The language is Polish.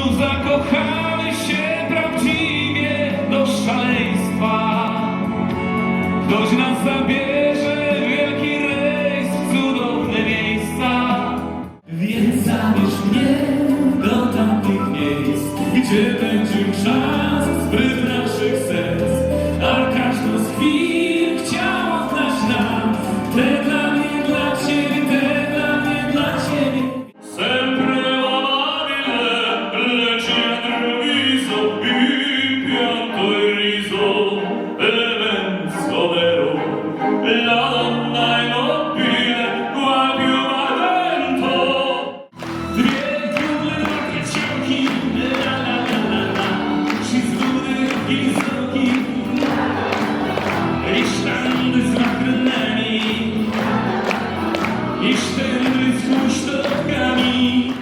Znów zakochamy się prawdziwie do szaleństwa. Ktoś nas zabierze w wielki rejs w cudowne miejsca. Więc zabierz mnie do tamtych miejsc Gdzie będzie czas zbyt Niż tędy z huśtawkami